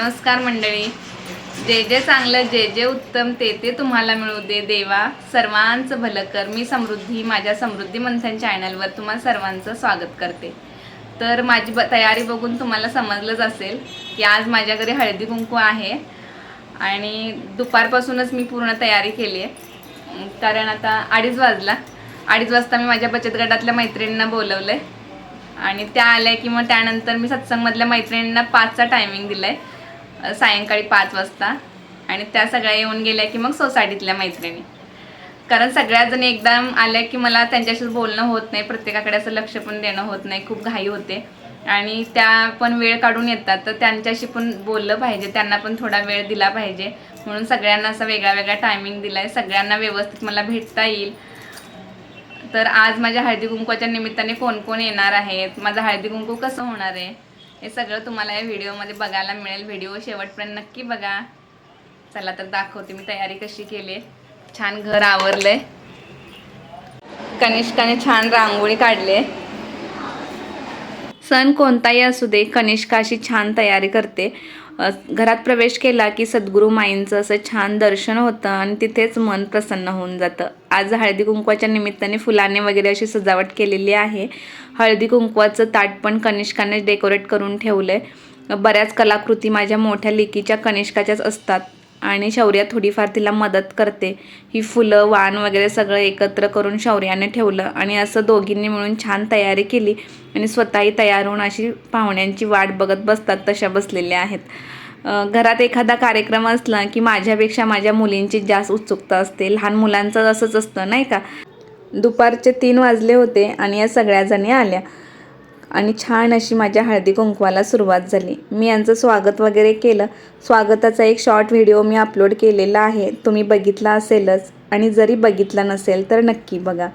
नमस्कार मंडळी. जे जे चांगलं जे जे उत्तम ते ते तुम्हाला मिळू दे देवा. सर्वांचं भलं कर. मी समृद्धी माझ्या समृद्धी मंथन चॅनलवर तुम्हा सर्वांचं स्वागत करते. तर माझी ब तयारी बघून तुम्हाला समजलंच असेल की आज माझ्या घरी हळदी कुंकू आहे आणि दुपारपासूनच मी पूर्ण तयारी केली आहे. कारण आता अडीच वाजला. अडीच वाजता मी माझ्या बचत गटातल्या मैत्रिणींना बोलवलं आहे आणि त्या आल्या की मग त्यानंतर मी सत्संगमधल्या मैत्रिणींना पाचचा टायमिंग दिला आहे सायंकाळी पाच वाजता. आणि त्या सगळ्या येऊन गेल्या की मग सोसायटीतल्या मैत्रिणी. कारण सगळ्याजणी एकदम आल्या की मला त्यांच्याशी बोलणं होत नाही प्रत्येकाकडे असं लक्ष पण देणं होत नाही खूप घाई होते. आणि त्या पण वेळ काढून येतात तर त्यांच्याशी पण बोललं पाहिजे त्यांना पण थोडा वेळ दिला पाहिजे. म्हणून सगळ्यांना असा वेगळा वेगळा टायमिंग दिला आहे सगळ्यांना व्यवस्थित मला भेटता येईल. तर आज माझ्या हळदी कुंकवाच्या निमित्ताने कोण कोण येणार आहेत? माझं हळदी कुंकू कसं होणार आहे? हे सगळं तुम्हाला या व्हिडिओमध्ये बघायला मिळेल. व्हिडिओ शेवटपर्यंत नक्की बघा. चला तर दाखवते मी तयारी कशी केली छान घर आवरलंय. कनिष्काने छान रांगोळी काढली सण कोणताही असू दे कनिष्का अशी छान तयारी करते. घरात प्रवेश केला की सद्गुरू माईंचं असं छान दर्शन होतं आणि तिथेच मन प्रसन्न होऊन जातं. आज हळदी कुंकवाच्या निमित्ताने फुलाने वगैरे अशी सजावट केलेली आहे. हळदी कुंकवाचं ताट पण कनिष्काने डेकोरेट करून ठेवलं आहे बऱ्याच कलाकृती माझ्या मोठ्या लेकीच्या कनिष्काच्याच असतात. आणि शौर्या थोडीफार तिला मदत करते. ही फुलं वाण वगैरे सगळं एकत्र करून शौर्याने ठेवलं आणि असं दोघींनी मिळून छान तयारी केली आणि स्वतःही तयार होऊन अशी पाहुण्यांची वाट बघत बसतात तशा बसलेल्या आहेत. घरात एखादा कार्यक्रम असला की माझ्यापेक्षा माझ्या मुलींची जास्त उत्सुकता असते. लहान मुलांचं असंच असतं नाही का? दुपारचे तीन वाजले होते आणि या सगळ्याजणी आल्या. आणि छान अशी माझ्या हळदी कुंकवाला सुरुवात झाली. मी यांचं स्वागत वगैरे केलं. स्वागताचा एक शॉर्ट व्हिडिओ मी अपलोड केलेला आहे. तुम्ही बघितला असेलच. आणि जरी बघितला नसेल तर नक्की बघा.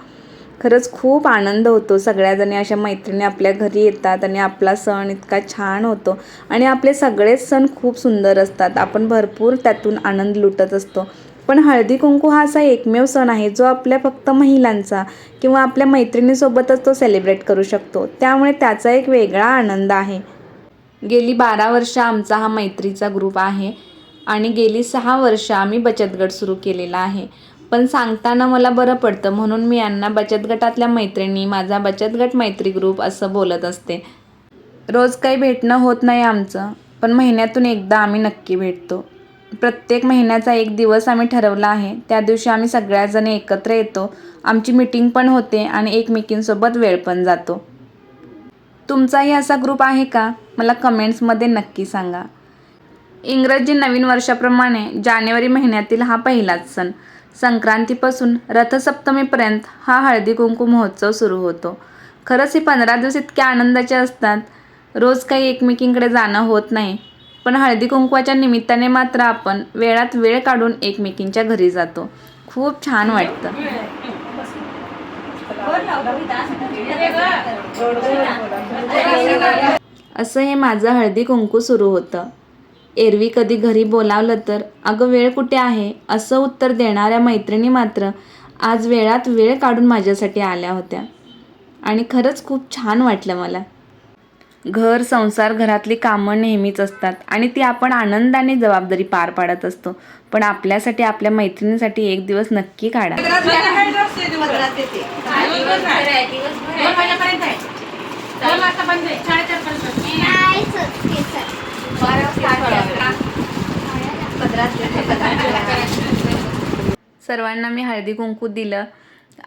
खरंच खूप आनंद होतो. सगळ्याजणी अशा मैत्रिणी आपल्या घरी येतात आणि आपला सण इतका छान होतो. आणि आपले सगळेच सण खूप सुंदर असतात. आपण भरपूर त्यातून आनंद लुटत असतो. पण हळदी कुंकू हा असा एकमेव सण आहे जो आपल्या फक्त महिलांचा किंवा आपल्या मैत्रिणीसोबतच तो सेलिब्रेट करू शकतो. त्यामुळे त्याचा एक वेगळा आनंद आहे. गेली बारा वर्ष आमचा हा मैत्रीचा ग्रुप आहे आणि गेली सहा वर्ष आम्ही बचत गट सुरू केलेला आहे. पण सांगताना मला बरं पडतं म्हणून मी यांना बचत गटातल्या मैत्रिणी माझा बचत गट मैत्री ग्रुप असं बोलत असते. रोज काही भेटणं होत नाही आमचं पण महिन्यातून एकदा आम्ही नक्की भेटतो. प्रत्येक महिन्याचा एक दिवस आम्ही ठरवला आहे. त्या दिवशी आम्ही सगळ्याजणी एकत्र येतो. आमची मीटिंग पण होते आणि एकमेकींसोबत वेळ पण जातो. तुमचाही असा ग्रुप आहे का? मला कमेंट्समध्ये नक्की सांगा. इंग्रजी नवीन वर्षाप्रमाणे जानेवारी महिन्यातील हा पहिलाच सण. संक्रांतीपासून रथसप्तमीपर्यंत हा हळदी कुंकू महोत्सव सुरू होतो. खरंच हे पंधरा दिवस इतके आनंदाचे असतात. रोज काही एकमेकींकडे जाणं होत नाही. पण हळदी कुंकवाच्या निमित्ताने मात्र आपण वेळात वेळ काढून एकमेकींच्या घरी जातो. खूप छान वाटतं. असं हे माझं हळदी कुंकू सुरू होतं. एरवी कधी घरी बोलावलं तर अगं वेळ कुठे आहे? असं उत्तर देणाऱ्या मैत्रिणी मात्र आज वेळात वेळ काढून माझ्यासाठी आल्या होत्या. आणि खरंच खूप छान वाटलं मला. घर संसार घरातली कामं नेहमीच असतात आणि ती आपण आनंदाने जबाबदारी पार पाडत असतो. पण आपल्यासाठी आपल्या मैत्रिणीसाठी एक दिवस नक्की काढा. सर्वांना मी हळदी कुंकू दिलं.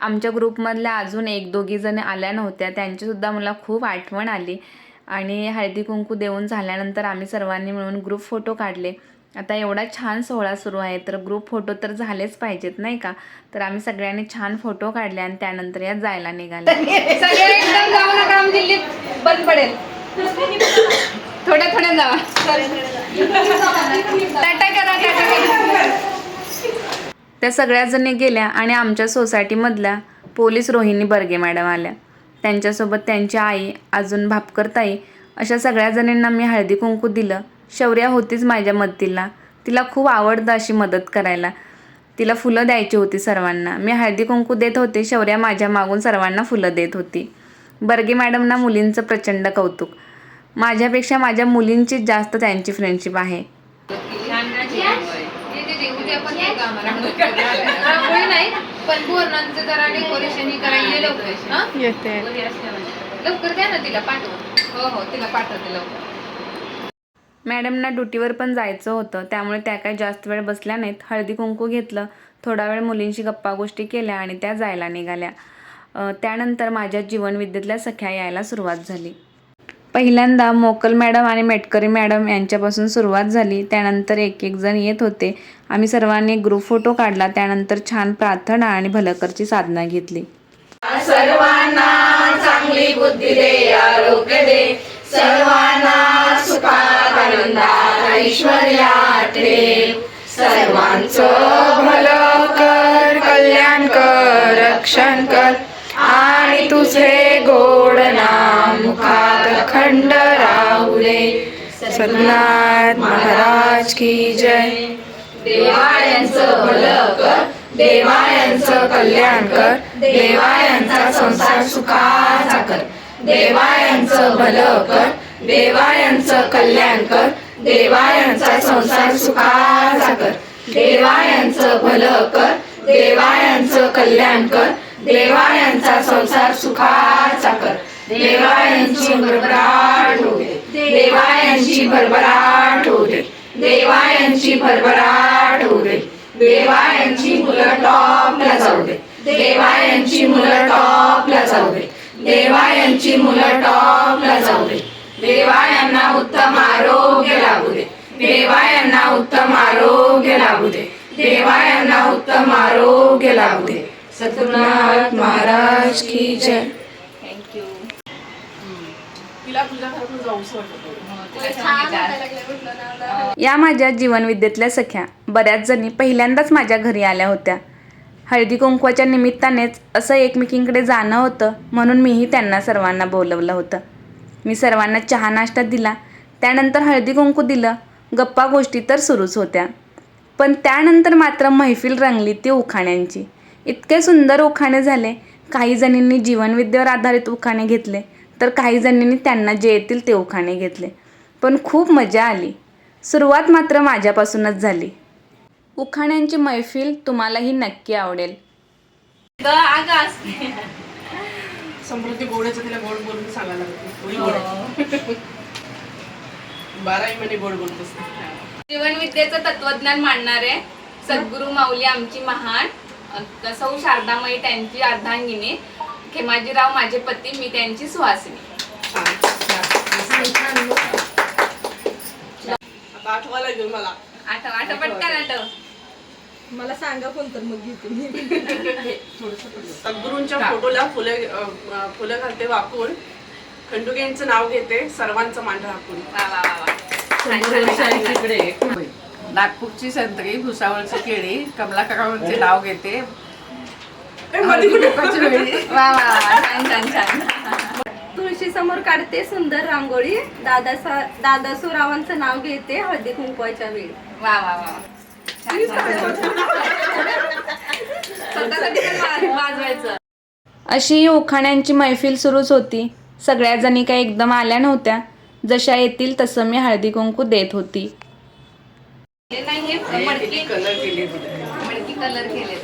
आमच्या ग्रुपमधल्या अजून एक दोघी जण आल्या नव्हत्या. त्यांचीसुद्धा मला खूप आठवण आली. आणि हळदी कुंकू देऊन झाल्यानंतर आम्ही सर्वांनी मिळून ग्रुप फोटो काढले. आता एवढा छान सोहळा सुरू आहे तर ग्रुप फोटो तर झालेच पाहिजेत नाही का? तर आम्ही सगळ्यांनी छान फोटो काढले आणि त्यानंतर या जायला निघाले. बंद पडेल. थोड्या थोड्या जावा. टाटा करा त्या सगळ्या जणी गेल्या आणि आमच्या सोसायटीमधल्या पोलीस रोहिणी बर्गे मॅडम आल्या. त्यांच्यासोबत त्यांची आई अजून भापकर ताई अशा सगळ्या जणींना मी हळदी कुंकू दिलं. शौर्या होतीच माझ्या मदतीला. तिला खूप आवडतं अशी मदत करायला. तिला फुलं द्यायची होती सर्वांना. मी हळदी कुंकू देत होते शौर्या माझ्या मागून सर्वांना फुलं देत होती. बर्गे मॅडमना मुलींचं प्रचंड कौतुक. माझ्यापेक्षा माझ्या मुलींचीच जास्त त्यांची फ्रेंडशिप आहे. नाही? पण बोरणांचं जरा डेकोरेशन करायला लवकर. हा? येते. लवकर द्या ना तिला पाठव. हो हो तिला पाठवते लवकर. मॅडमना ड्युटीवर पण जायचं होतं त्यामुळे त्या काही जास्त वेळ बसल्या नाहीत. हळदी कुंकू घेतलं थोडा वेळ मुलींशी गप्पा गोष्टी केल्या आणि त्या जायला निघाल्या. त्यानंतर माझ्या जीवनविद्येतल्या सख्या यायला सुरुवात झाली. पहिल्यांदा मोकल मॅडम आणि मेटकरी मॅडम यांच्यापासून सुरुवात झाली. त्यानंतर एक एक जण येत होते. आम्ही सर्वांनी ग्रुप फोटो काढला. त्यानंतर छान प्रार्थना आणि भलकरची साधना घेतली. भलं कर कल्याण कर रक्षण कर. आणि तुझे गोड ना मुखात खंड राहुले दे महाराज की जय. देवायांचं भलं कर देवायांचं कल्याण कर देवायांचा संसार सुखाचा कर. देवायांचं भलं कर देवायांचं कल्याण कर देवायांचा संसार सुखाचा कर. देवायांचं भलं कर देवायांचं कल्याण कर देवायांचा संसार सुखाचा कर. देवायांची भरभराट होते. देवायांची भरभराट होऊ देवायांची भरभराट होऊ देवायांची मुलं टॉपला जाऊ दे देवायांची मुलं टॉपला जाऊ दे देवायांची मुलं टॉपला जाऊ दे देवायांना उत्तम आरोग्य लागू दे देवायांना उत्तम आरोग्य लागू दे देवायांना उत्तम आरोग्य लागू दे सद्गुरुनाथ महाराज की जय. या माझ्या जीवनविद्येतल्या सख्या बऱ्याच जणी पहिल्यांदाच माझ्या घरी आल्या होत्या. हळदी कुंकवाच्या निमित्तानेच असं एकमेकींकडे जाणं होतं म्हणून मीही त्यांना सर्वांना बोलवलं होतं. मी सर्वांना चहा नाश्ता दिला त्यानंतर हळदी कुंकू दिलं गप्पा गोष्टी तर सुरूच होत्या. पण त्यानंतर मात्र मैफिल रंगली ती उखाण्यांची. इतके सुंदर उखाणे झाले काही जणींनी जीवनविद्येवर आधारित उखाणे घेतले तर काही जणींनी त्यांना जे येतील ते उखाणे घेतले. पण खूप मजा आली. सुरुवात मात्र माझ्यापासूनच झाली. उखाण्यांची मैफिल तुम्हालाही नक्की आवडेल. समृद्धी गोडच तिला गोड बोलून सांगायला लागते. थोडी गोड आहे. बाराही महिने गोड बोलत असते. जीवनविद्येचं तत्वज्ञान मांडणारे सद्गुरू माऊली आमची महान सौ शारदामयी त्यांची अर्धांगिनी. खेमाजीराव माझे पती मी त्यांची सुहासिनी. आता आठवायला घेऊन मला. आठव आठव पटकन आठव मला सांगा कोण तर मग घेते मी. सद्गुरूंच्या फोटोला फुले अ, अ, फुलं घालते वाकून. खंडुगेंचं नाव घेते सर्वांचं मांड राखून वा वा वा वा. छान, छान, छान. इकडे. नागपूरची संत्री भुसावळची केळी कमला काकांचे नाव घेते? वा वा वा छान छान छान तुळशी समोर काढते सुंदर रांगोळी. दादा दादासूरावांचं नाव घेते हळदी कुंकवाच्या वेळी. वा वा वा. वाजवायचं. अशी ही उखाण्यांची मैफिल सुरूच होती. सगळ्या जणी काही एकदम आल्या नव्हत्या. जशा येतील तसं मी हळदी कुंकू देत होती. मडकी कलर केले तिथे. मडकी कलर केले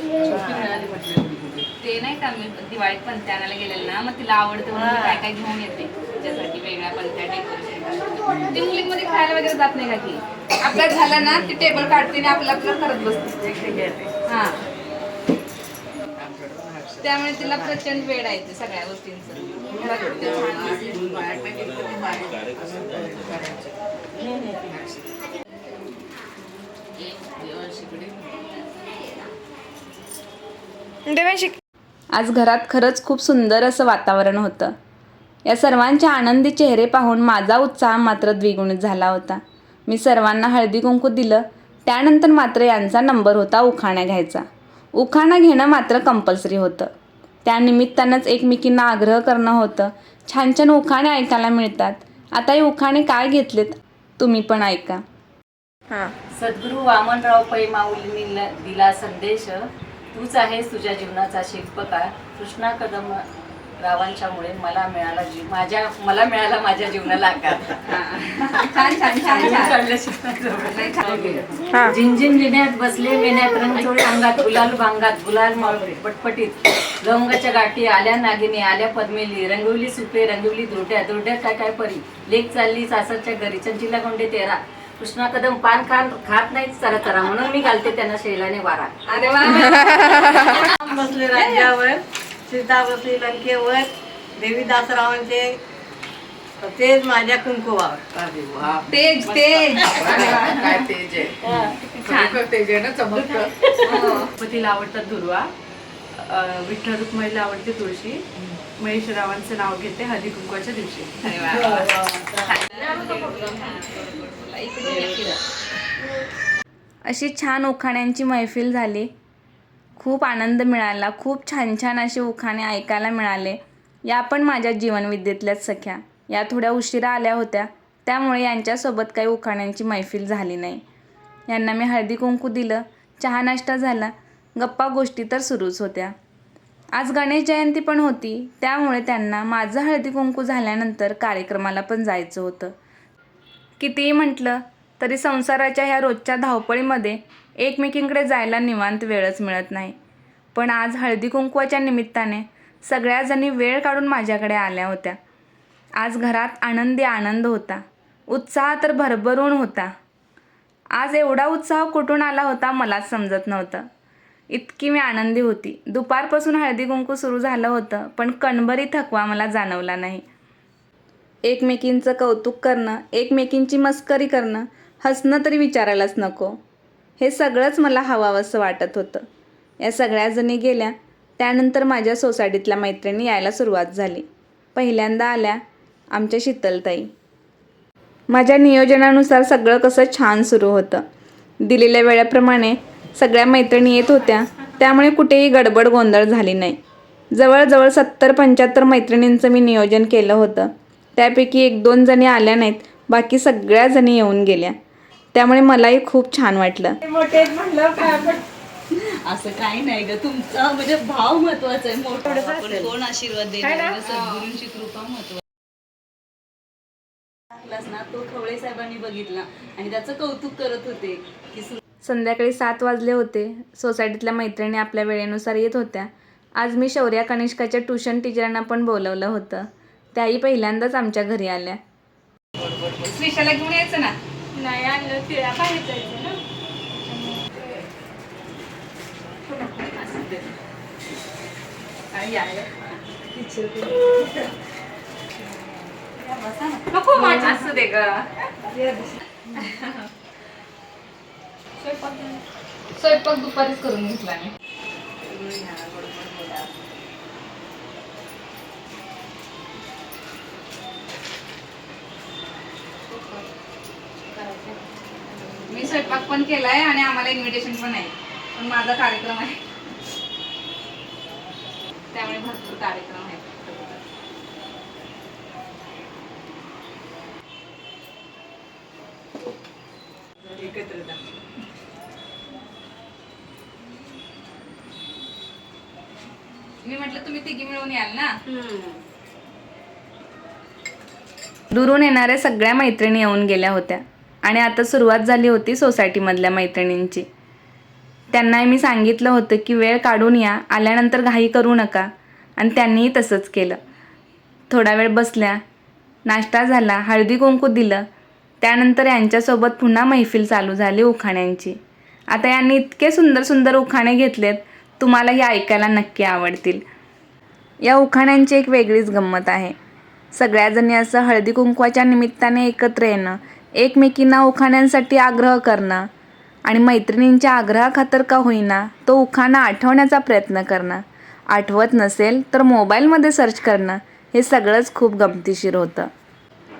ते नाही का मी दिवाळीत पंत्या आणायला गेलेलं ना मग तिला आवडतं म्हणून मी काय काय घेऊन येते. तिच्यासाठी वेगळ्या पंत्या डेकोरेशन ती मुलींमध्ये खायला वगैरे जात नाही का की आपल्यात झालं ना ती टेबल काढते आणि आपलं आपलं करत बसते. हा. त्यामुळे तिला प्रचंड वेळ आहे सगळ्या गोष्टींचं. दिसते. आज घरात खरंच खूप सुंदर असं वातावरण होतं. या सर्वांचे आनंदी चेहरे पाहून माझा उत्साह मात्र द्विगुणित झाला होता. मी सर्वांना हळदी कुंकू दिलं त्यानंतर मात्र यांचा नंबर होता उखाणा घ्यायचा. उखाणा घेणं मात्र कंपल्सरी होतं. त्यानिमित्तानंच एकमेकींना आग्रह करणं होतं. छान छान उखाणे ऐकायला मिळतात. आता हे उखाणे काय घेतलेत तुम्ही पण ऐका. सद्गुरू वामनराव पै माऊलींनी दिला संदेश. तूच आहेस तुझ्या जीवनाचा शिल्पकार. कृष्णा कदम रावांच्यामुळे मला मिळाला जीव माझ्या मला मिळाला माझ्या जीवनाला आकार. छान छान छान छान. झिंझिन जिन्यात बसले मेन्यात रंगचोळे अंगात गुलाल भांगात गुलाल मावळे पटपटीत. लवंगाच्या गाठी आल्या नागिनी आल्या पद्मेली रंगवली सुपे रंगवली दुरट्या दुरट्या काय काय परी. लेक चालली सासरच्या घरी चंचीला गोंडे तेरा. कृष्णा कदम पान खान खात नाही चरा चरा म्हणून मी घालते त्यांना शैलाने वारा. अरे वा. बसले राज्यावर सीता बसली लंकेवर देवी दासरावांचे तेच माझ्या कुंकुवावर तेज तेज. काय तेज आहे. तेज आहे ना चमकतं. गणपतीला आवडतात दुर्वा. विठ्ठल रुक्माईला आवडते तुळशी. महेश रावांचं नाव घेते हळदी कुंकवाच्या दिवशी. अशी छान उखाण्यांची मैफिल झाली. खूप आनंद मिळाला. खूप छान छान असे उखाणे ऐकायला मिळाले. या पण माझ्या जीवनविद्येतल्याच सख्या. या थोड्या उशिरा आल्या होत्या. त्यामुळे यांच्यासोबत काही उखाण्यांची मैफिल झाली नाही. यांना मी हळदी कुंकू दिलं. चहा नाश्ता झाला. गप्पा गोष्टी तर सुरूच होत्या. आज गणेश जयंती पण होती. त्यामुळे त्यांना माझं हळदी कुंकू झाल्यानंतर कार्यक्रमाला पण जायचं होतं. कितीही म्हटलं तरी संसाराच्या ह्या रोजच्या धावपळीमध्ये एकमेकींकडे जायला निवांत वेळच मिळत नाही. पण आज हळदी कुंकवाच्या निमित्ताने सगळ्याजणी वेळ काढून माझ्याकडे आल्या होत्या. आज घरात आनंदी आनंद होता. उत्साह तर भरभरून होता. आज एवढा उत्साह कुठून आला होता मलाच समजत नव्हतं. इतकी मी आनंदी होती. दुपारपासून हळदी कुंकू सुरू झालं होतं पण कणभरी थकवा मला जाणवला नाही. एकमेकींचं कौतुक करणं एकमेकींची मस्करी करणं हसणं तरी विचारायलाच नको. हे सगळंच मला हवावंसं वाटत होतं. या सगळ्या जणी गेल्या त्यानंतर माझ्या सोसायटीतल्या मैत्रिणी यायला सुरुवात झाली. पहिल्यांदा आल्या आमच्या शीतलताई. माझ्या नियोजनानुसार सगळं कसं छान सुरू होतं. दिलेल्या वेळेप्रमाणे सगळ्या मैत्रिणी येत होत्या. त्यामुळे कुठेही गडबड गोंधळ झाली नाही. जवळजवळ सत्तर पंच्याहत्तर मैत्रिणींचं मी नियोजन केलं होतं. त्यापैकी एक दोन जणी आल्या नाहीत बाकी सगळ्या जणी येऊन गेल्या. त्यामुळे मलाही खूप छान वाटलं. असं काही नाही ग. तुमचा म्हणजे भाव महत्त्वाचा आहे. मोठं आपण कोण आशीर्वाद देणार? सद्गुरूंची कृपा महत्वाची. ना तो खवळे साहेबांनी बघितला. आणि त्याचं कौतुक करत होते. संध्याकाळी सात वाजले होते. सोसायटीतल्या मैत्रिणी आपल्या वेळेनुसार येत होत्या. आज मी शौर्या कनिष्काच्या ट्युशन टीचरांना पण बोलवलं होतं. त्याही पहिल्यांदाच आमच्या घरी आल्या. घेऊन यायचं ना? नाही आणलं तिळा बाहेर जायचं ना? नको माझ्या असू दे ग. स्वयंपाक दुपारीच करून घेतला मी. मी स्वयंपाक पण केलाय आणि आम्हाला इन्व्हिटेशन पण आहे. पण माझा कार्यक्रम आहे. त्यामुळे भरपूर कार्यक्रम आहेत. मी म्हटलं तुम्ही तिघी मिळून याल ना? दुरून येणाऱ्या सगळ्या मैत्रिणी येऊन गेल्या होत्या. आणि आता सुरुवात झाली होती सोसायटीमधल्या मैत्रिणींची. त्यांनाही मी सांगितलं होतं की वेळ काढून या आल्यानंतर घाई करू नका. आणि त्यांनीही तसंच केलं. थोडा वेळ बसल्या नाश्ता झाला हळदी कुंकू दिलं. त्यानंतर यांच्यासोबत पुन्हा मैफिल चालू झाली उखाण्यांची. आता यांनी इतके सुंदर सुंदर उखाणे घेतलेत तुम्हालाही ऐकायला नक्की आवडतील. या उखाण्यांची एक वेगळीच गंमत आहे. सगळ्याजणी असं हळदी कुंकवाच्या निमित्ताने एकत्र येणं एकमेकींना उखाण्यांसाठी आग्रह करणं आणि मैत्रिणींच्या आग्रहाखातर का होईना तो उखाणा आठवण्याचा प्रयत्न करणं. आठवत नसेल तर मोबाईलमध्ये सर्च करणं हे सगळंच खूप गमतीशीर होतं.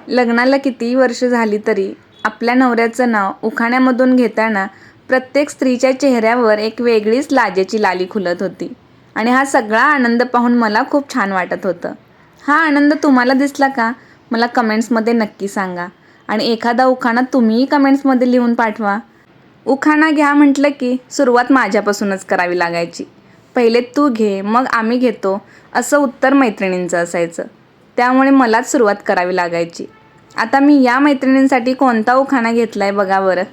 लग्नाला कितीही वर्ष झाली तरी आपल्या नवऱ्याचं नाव उखाण्यामधून घेताना प्रत्येक स्त्रीच्या चेहऱ्यावर एक वेगळीच लाजेची लाली खुलत होती. आणि हा सगळा आनंद पाहून मला खूप छान वाटत होतं. हा आनंद तुम्हाला दिसला का? मला कमेंट्समध्ये नक्की सांगा. आणि एखादा उखाणा तुम्हीही कमेंट्समध्ये लिहून पाठवा. उखाणा घ्या म्हटलं की सुरुवात माझ्यापासूनच करावी लागायची. पहिले तू घे मग आम्ही घेतो असं उत्तर मैत्रिणींचं असायचं. त्यामुळे मलाच सुरुवात करावी लागायची. आता मी या मैत्रिणींसाठी कोणता उखाणा घेतला आहे बघा बरं.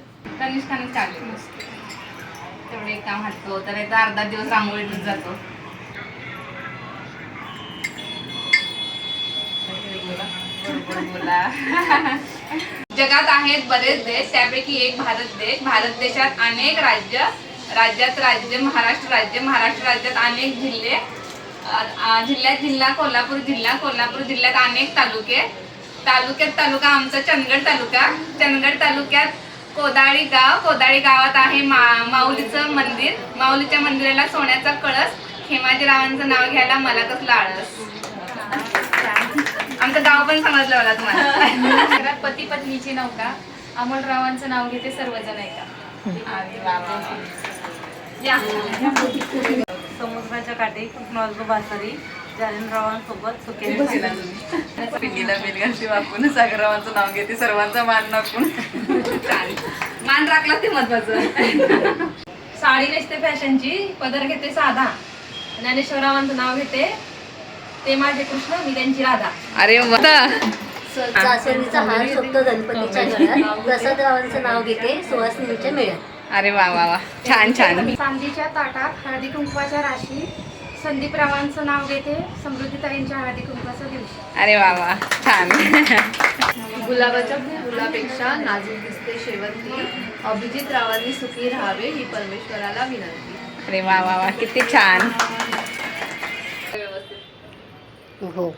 तेवढे एक काम हटतो तर एकदा अर्धा दिवस रांगोळीतच जातो. जगात आहेत बरेच देश त्यापैकी एक भारत देश. भारत देशात अनेक राज्य राज्यात राज्य महाराष्ट्र राज्य महाराष्ट्र राज्यात अनेक जिल्हे जिल्ह्यात जिल्हा कोल्हापूर जिल्हा कोल्हापूर जिल्ह्यात अनेक तालुके. तालुक्यात तालुका आमचा चंदगड तालुका. चंदगड तालुक्यात कोदाळी गाव. कोदाळी गावात आहे मा माऊलीचं मंदिर. माऊलीच्या मंदिराला सोन्याचा कळस. खेमाजीरावांचं नाव घ्यायला मला कसलं आळस? आमचं गाव पण समजलं मला तुम्हाला. पती पत्नीची नौका अमोलरावांचं नाव घेते सर्वजण ऐका. समुद्राच्या काठी कृष्णवाजू बासरी जालिनरावांसोबत सुखे पिंडीला बेलगाशी वाकून सागररावांचं नाव घेते सर्वांचा मान छान. मान राखला ते महत्वाचं. साडी नेसते फॅशनची पदर घेते साधा. ज्ञानेश्वररावांचं नाव घेते ते माझे कृष्ण मी त्यांची राधा. अरे जास्वंदीचा हार गणपतीच्या गळ्यात प्रसादरावांचं नाव घेते सुवासिनीच्या मेळ्यात. अरे वा वा वा. छान छान. चांदीच्या ताटात हळदी कुंकवाच्या राशी. संदीप रावांचं नाव घेते. समृद्धीताईंच्या हळदी कुंकवाचा दिवशी. अरे वा वा. छान. गुलाबाच्या फुलापेक्षा नाजूक दिसते शेवंती. अभिजित रावांनी सुखी राहावे ही परमेश्वराला विनंती. अरे वा वा वा. किती छान. हो.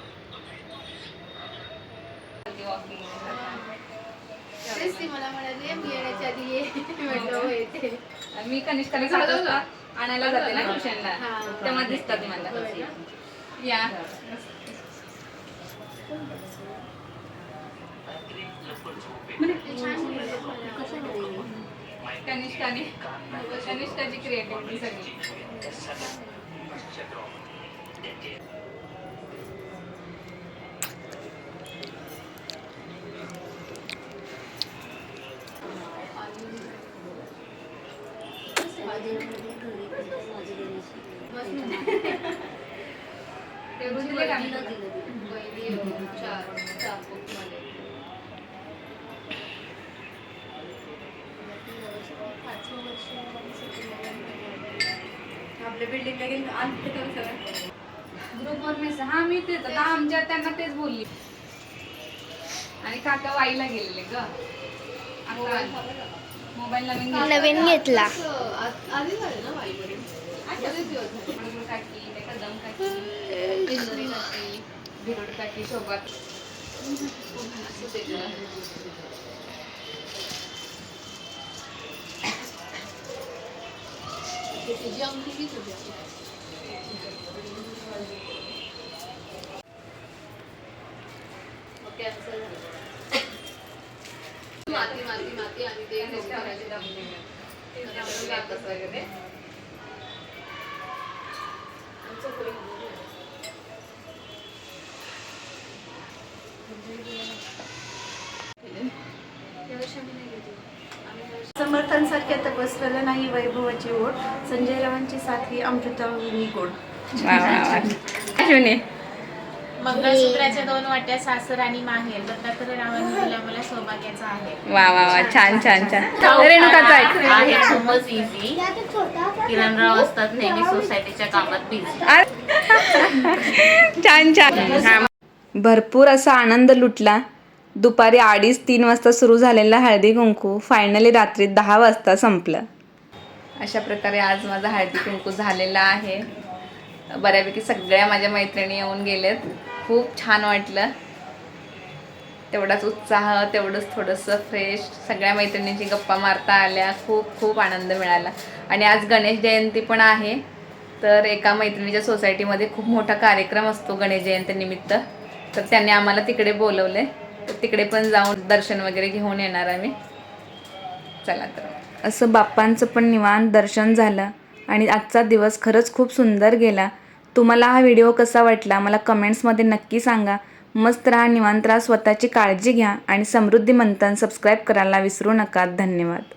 मी कनिष्काला सात वाजता आणायला जाते ना ट्युशनला. तेव्हा दिसतात मला. या. कनिष्काने कनिष्काची क्रिएटिव्हिटी सगळी. आपल्या बिल्डिंगला गेली आणते का सगळं. ग्रुपवर मेसेज हा मी तेच आता आमच्या त्यांना तेच बोलली. आणि काका वाईला गेलेले ग. नवीन घेतला. घेतला. आधी झाले. माती माती माती आणि ते नाही वैभवाची ओढ. संजय रावांची साथी अमृताहुनी गोड. वा वा वा. अश्विनी. मंगळसूत्राच्या दोन वाट्या सासर आणि माहेर. दत्तात्रय रावांनी दिला मला सौभाग्याचा आहे. वा वा वा छान छान छान रेणुकाचा आहे खूपच इझी किरणराव असतात नेहमी सोसायटीच्या कामात बिझी छान छान. भरपूर असा आनंद लुटला. दुपारी अडीच तीन वाजता सुरू झालेला हळदी कुंकू फायनली रात्री दहा वाजता संपलं. अशा प्रकारे आज माझा हळदी कुंकू झालेला आहे. बऱ्यापैकी सगळ्या माझ्या मैत्रिणी येऊन गेलेत. खूप छान वाटलं. तेवढाच उत्साह तेवढंच थोडंसं फ्रेश सगळ्या मैत्रिणींची गप्पा मारता आल्या. खूप खूप आनंद मिळाला. आणि आज गणेश जयंती पण आहे. तर एका मैत्रिणीच्या सोसायटीमध्ये खूप मोठा कार्यक्रम असतो गणेश जयंतीनिमित्त तर त्यांनी आम्हाला तिकडे बोलवले. तर तिकडे पण जाऊन दर्शन वगैरे घेऊन येणार आम्ही. चला तर. असं बाप्पांचं पण निवांत दर्शन झालं. आणि आजचा दिवस खरंच खूप सुंदर गेला. तुम्हाला हा व्हिडिओ कसा वाटला मला कमेंट्समध्ये नक्की सांगा. मस्त राहा निवांत राहा स्वतःची काळजी घ्या आणि समृद्धी मंथन सबस्क्राईब करायला विसरू नका. धन्यवाद.